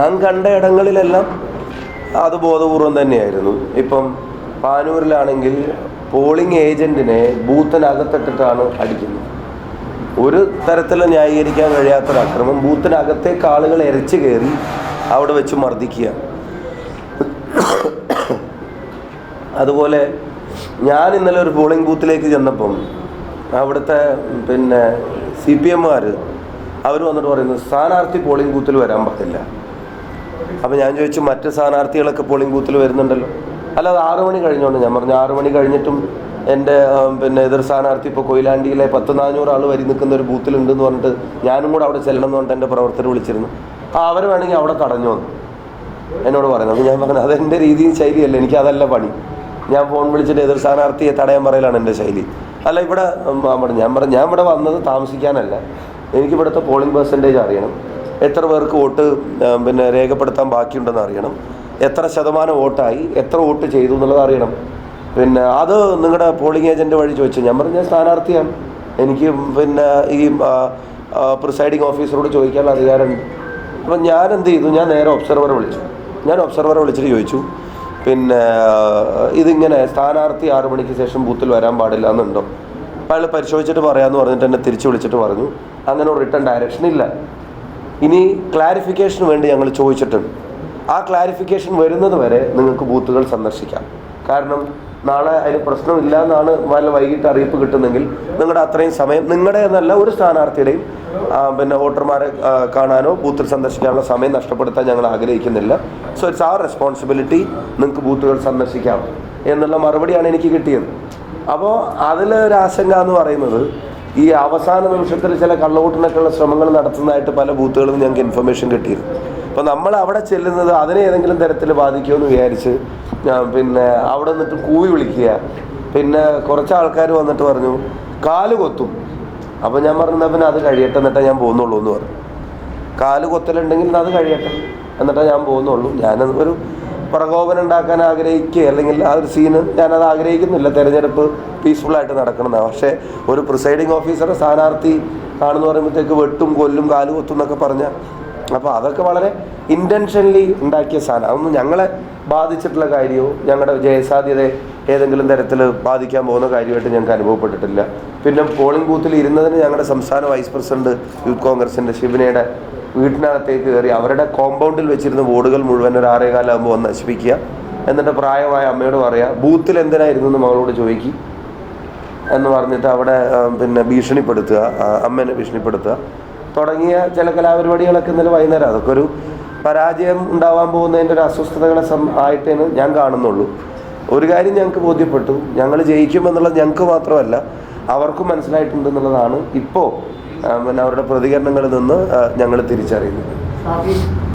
ഞാൻ കണ്ട ഇടങ്ങളിലെല്ലാം അത് ബോധപൂർവം തന്നെയായിരുന്നു. ഇപ്പം പാനൂരിലാണെങ്കിൽ പോളിംഗ് ഏജന്റിനെ ബൂത്തിനകത്തിട്ടിട്ടാണ് അടിക്കുന്നത്. ഒരു തരത്തിലും ന്യായീകരിക്കാൻ കഴിയാത്തൊരു അക്രമം ബൂത്തിനകത്തേക്ക് ആളുകൾ എരച്ചു കയറി അവിടെ വെച്ച് മർദ്ദിക്കുക. അതുപോലെ ഞാൻ ഇന്നലെ ഒരു പോളിംഗ് ബൂത്തിലേക്ക് ചെന്നപ്പം അവിടുത്തെ പിന്നെ സി പി എമ്മുകാർ അവർ വന്നിട്ട് പറയുന്നു സ്ഥാനാർത്ഥി പോളിംഗ് ബൂത്തിൽ വരാൻ പറ്റില്ല. അപ്പം ഞാൻ ചോദിച്ചു മറ്റ് സ്ഥാനാർത്ഥികളൊക്കെ പോളിംഗ് ബൂത്തിൽ വരുന്നുണ്ടല്ലോ. അല്ല അത് ആറു മണി കഴിഞ്ഞോണ്ട് ഞാൻ പറഞ്ഞു. ആറു മണി കഴിഞ്ഞിട്ടും എന്റെ പിന്നെ എതിർ സ്ഥാനാർത്ഥി ഇപ്പോൾ കൊയിലാണ്ടിയിലെ പത്ത് നാനൂറ് ആൾ വരി നിൽക്കുന്ന ഒരു ബൂത്തിലുണ്ടെന്ന് പറഞ്ഞിട്ട് ഞാനും കൂടെ അവിടെ ചെല്ലണം എന്ന് പറഞ്ഞിട്ട് എന്റെ പ്രവർത്തകർ വിളിച്ചിരുന്നു. ആ അവർ വേണമെങ്കിൽ അവിടെ തടഞ്ഞു വന്നു എന്നോട് പറയുന്നത് അപ്പോൾ ഞാൻ പറഞ്ഞു അതെന്റെ രീതിയും ശൈലിയല്ല എനിക്ക് അതല്ല പണി. ഞാൻ ഫോൺ വിളിച്ചിട്ട് എതിർ സ്ഥാനാർത്ഥിയെ തടയാൻ പറയലാണ് എന്റെ ശൈലി. അല്ല ഇവിടെ ഞാൻ പറഞ്ഞു ഞാൻ ഇവിടെ വന്നത് താമസിക്കാനല്ല. എനിക്ക് ഇവിടുത്തെ പോളിംഗ് പെർസെന്റേജ് അറിയണം. എത്ര പേർക്ക് വോട്ട് പിന്നെ രേഖപ്പെടുത്താൻ ബാക്കിയുണ്ടെന്ന് അറിയണം. എത്ര ശതമാനം വോട്ടായി എത്ര വോട്ട് ചെയ്തു എന്നുള്ളത് അറിയണം. പിന്നെ അത് നിങ്ങളുടെ പോളിംഗ് ഏജന്റ് വഴി ചോദിച്ചു. ഞാൻ പറഞ്ഞ സ്ഥാനാർത്ഥിയാണ്. എനിക്ക് പിന്നെ ഈ പ്രിസൈഡിങ് ഓഫീസറോട് ചോദിക്കാനുള്ള അധികാരമുണ്ട് അപ്പം ഞാൻ എന്ത് ചെയ്തു? ഞാൻ നേരെ ഒബ്സർവറെ വിളിച്ചു. ഞാൻ ഒബ്സർവറെ വിളിച്ചിട്ട് ചോദിച്ചു പിന്നെ ഇതിങ്ങനെ സ്ഥാനാർത്ഥി ആറു മണിക്ക് ശേഷം ബൂത്തിൽ വരാൻ പാടില്ല എന്നുണ്ടോ? അയാൾ പരിശോധിച്ചിട്ട് പറയാമെന്ന് പറഞ്ഞിട്ട് എന്നെ തിരിച്ചു വിളിച്ചിട്ട് പറഞ്ഞു. അങ്ങനെ റിട്ടേൺ ഡയറക്ഷൻ ഇല്ല. ഇനി ക്ലാരിഫിക്കേഷന് വേണ്ടി ഞങ്ങൾ ചോദിച്ചിട്ടുണ്ട്. ആ ക്ലാരിഫിക്കേഷൻ വരുന്നത് വരെ നിങ്ങൾക്ക് ബൂത്തുകൾ സന്ദർശിക്കാം. കാരണം നാളെ അതിന് പ്രശ്നമില്ല എന്നാണ് വല്ല വൈകിട്ട് അറിയിപ്പ് കിട്ടുന്നെങ്കിൽ നിങ്ങളുടെ അത്രയും സമയം നിങ്ങളുടെ എന്നല്ല ഒരു സ്ഥാനാർത്ഥിയുടെയും പിന്നെ വോട്ടർമാരെ കാണാനോ ബൂത്തിൽ സന്ദർശിക്കാനുള്ള സമയം നഷ്ടപ്പെടുത്താൻ ഞങ്ങൾ ആഗ്രഹിക്കുന്നില്ല. സോ ഇറ്റ്സ് ആ റെസ്പോൺസിബിലിറ്റി നിങ്ങൾക്ക് ബൂത്തുകൾ സന്ദർശിക്കാം എന്നുള്ള മറുപടിയാണ് എനിക്ക് കിട്ടിയത്. അപ്പോൾ അതിലൊരു ആശങ്ക എന്ന് പറയുന്നത് ഈ അവസാന നിമിഷത്തിൽ ചില കള്ളവോട്ടിനൊക്കെയുള്ള ശ്രമങ്ങൾ നടത്തുന്നതായിട്ട് പല ബൂത്തുകളും ഞങ്ങൾക്ക് ഇൻഫർമേഷൻ കിട്ടിയിരുന്നു. അപ്പോൾ നമ്മൾ അവിടെ ചെല്ലുന്നത് അതിനെ ഏതെങ്കിലും തരത്തിൽ ബാധിക്കുമെന്ന് വിചാരിച്ച് പിന്നെ അവിടെ നിന്നിട്ട് കൂവി വിളിക്കുക. പിന്നെ കുറച്ച് ആൾക്കാർ വന്നിട്ട് പറഞ്ഞു കാൽ കൊത്തും. അപ്പോൾ ഞാൻ പറഞ്ഞാൽ "എന്നാ പിന്നെ അത് കഴിയട്ടെ എന്നിട്ടേ ഞാൻ പോകുന്നുള്ളൂ എന്ന് പറഞ്ഞു. കാൽ കൊത്തലുണ്ടെങ്കിൽ അത് കഴിയട്ടെ എന്നിട്ടാ ഞാൻ പോകുന്നുള്ളൂ. ഞാൻ ഒരു പ്രകോപനം ഉണ്ടാക്കാൻ ആഗ്രഹിക്കുക. അല്ലെങ്കിൽ ആ ഒരു സീന് ഞാനത് ആഗ്രഹിക്കുന്നില്ല. തെരഞ്ഞെടുപ്പ് പീസ്ഫുള്ളായിട്ട് നടക്കണമെന്നാണ് പക്ഷേ ഒരു പ്രിസൈഡിങ് ഓഫീസറെ സ്ഥാനാർത്ഥി കാണുന്ന പറയുമ്പോഴത്തേക്ക് വെട്ടും കൊല്ലും കാലു കൊത്തും എന്നൊക്കെ പറഞ്ഞാൽ അപ്പോൾ അതൊക്കെ വളരെ ഇന്റൻഷനലി ഉണ്ടാക്കിയ സാധനം. അതൊന്നും ഞങ്ങളെ ബാധിച്ചിട്ടുള്ള കാര്യമോ ഞങ്ങളുടെ ജയസാധ്യതയെ ഏതെങ്കിലും തരത്തിൽ ബാധിക്കാൻ പോകുന്ന കാര്യമായിട്ട് ഞങ്ങൾക്ക് അനുഭവപ്പെട്ടിട്ടില്ല. പിന്നെ പോളിംഗ് ബൂത്തിൽ ഇരുന്നതിന് ഞങ്ങളുടെ സംസ്ഥാന വൈസ് പ്രസിഡന്റ് യൂത്ത് കോൺഗ്രസിന്റെ ശിവനയുടെ വീട്ടിനകത്തേക്ക് കയറി അവരുടെ കോമ്പൗണ്ടിൽ വെച്ചിരുന്ന ബോർഡുകൾ മുഴുവൻ ഒരു ആറേകാലാകുമ്പോൾ വന്ന് നശിപ്പിക്കുക. എന്നിട്ട് പ്രായമായ അമ്മയോട് പറയുക ബൂത്തിൽ എന്തിനായിരുന്നു? എന്ന് മകളോട് ചോദിക്കും. എന്ന് പറഞ്ഞിട്ട് അവിടെ പിന്നെ ഭീഷണിപ്പെടുത്തുക അമ്മേനെ ഭീഷണിപ്പെടുത്തുക. തുടങ്ങിയ ചില കലാപരിപാടികളൊക്കെ ഇന്നലെ വൈകുന്നേരം. അതൊക്കെ ഒരു പരാജയം ഉണ്ടാവാൻ പോകുന്നതിന്റെ ഒരു അസ്വസ്ഥതകളെ സം ഞാൻ കാണുന്നുള്ളൂ. ഒരു കാര്യം ഞങ്ങൾക്ക് ബോധ്യപ്പെട്ടു. ഞങ്ങൾ ജയിക്കുമെന്നുള്ളത് ഞങ്ങൾക്ക് മാത്രമല്ല അവർക്കും മനസ്സിലായിട്ടുണ്ടെന്നുള്ളതാണ്. ഇപ്പോൾ പിന്നെ അവരുടെ പ്രതികരണങ്ങളിൽ നിന്ന് ഞങ്ങൾ തിരിച്ചറിയുന്നത്